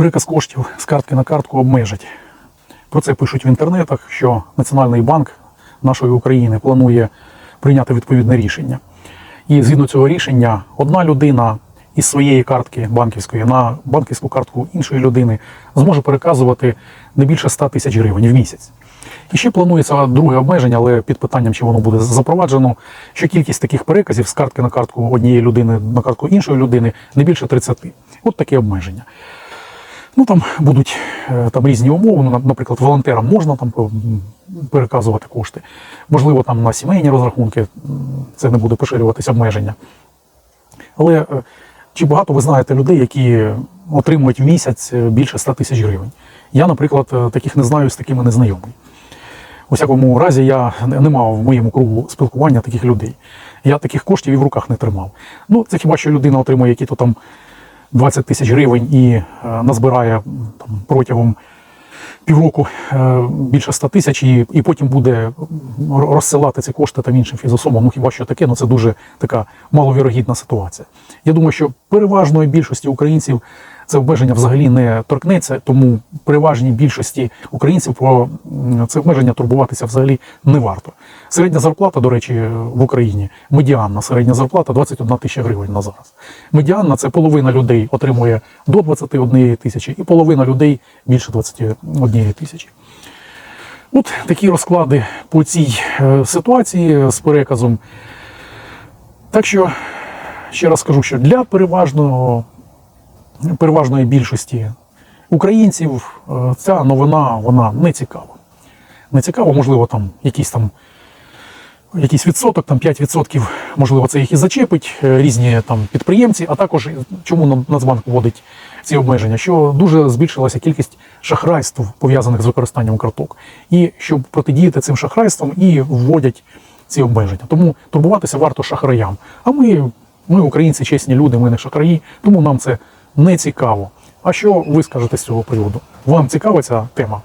переказ коштів з картки на картку обмежать. Про це пишуть в інтернетах, що Національний банк нашої України планує прийняти відповідне рішення. І згідно цього рішення, одна людина із своєї картки банківської на банківську картку іншої людини зможе переказувати не більше 100 тисяч гривень в місяць. І ще планується друге обмеження, але під питанням, чи воно буде запроваджено, що кількість таких переказів з картки на картку однієї людини на картку іншої людини не більше 30. От таке обмеження. Ну там будуть е, там різні умови. Ну, наприклад, волонтерам можна там переказувати кошти. Можливо, там на сімейні розрахунки це не буде поширюватися обмеження. Але е, чи багато ви знаєте людей, які отримують в місяць е, більше 100 тисяч гривень? Я, наприклад, е, таких не знаю, з такими не знайомий. У всякому разі, я не мав в моєму кругу спілкування таких людей. Я таких коштів і в руках не тримав. Ну, це хіба що людина отримує які-то там 20 тисяч гривень і е, назбирає там, протягом півроку е, більше 100 тисяч, і, і потім буде розсилати ці кошти там іншим фізособам. Ну хіба що таке, ну це дуже така маловірогідна ситуація. Я думаю, що переважної більшості українців це обмеження взагалі не торкнеться, тому переважній більшості українців про це обмеження турбуватися взагалі не варто. Середня зарплата, до речі, в Україні медіанна середня зарплата 21 тисяча гривень на зараз. Медіанна це половина людей отримує до 21 тисячі, і половина людей більше 21 тисячі. От такі розклади по цій е, ситуації з переказом. Так що ще раз скажу, що для переважного, переважної більшості українців е, ця новина вона не цікава. Не цікаво, можливо, там якісь там якийсь відсоток, там 5%, можливо, це їх і зачепить, е, різні там підприємці, а також чому Нацбанк вводить ці обмеження, що дуже збільшилася кількість шахрайств, пов'язаних з використанням карток. І щоб протидіяти цим шахрайствам, і вводять ці обмеження. Тому турбуватися варто шахраям. А ми, ми, українці, чесні люди, ми не шахраї, тому нам це не цікаво. А що ви скажете з цього приводу? Вам цікава ця тема?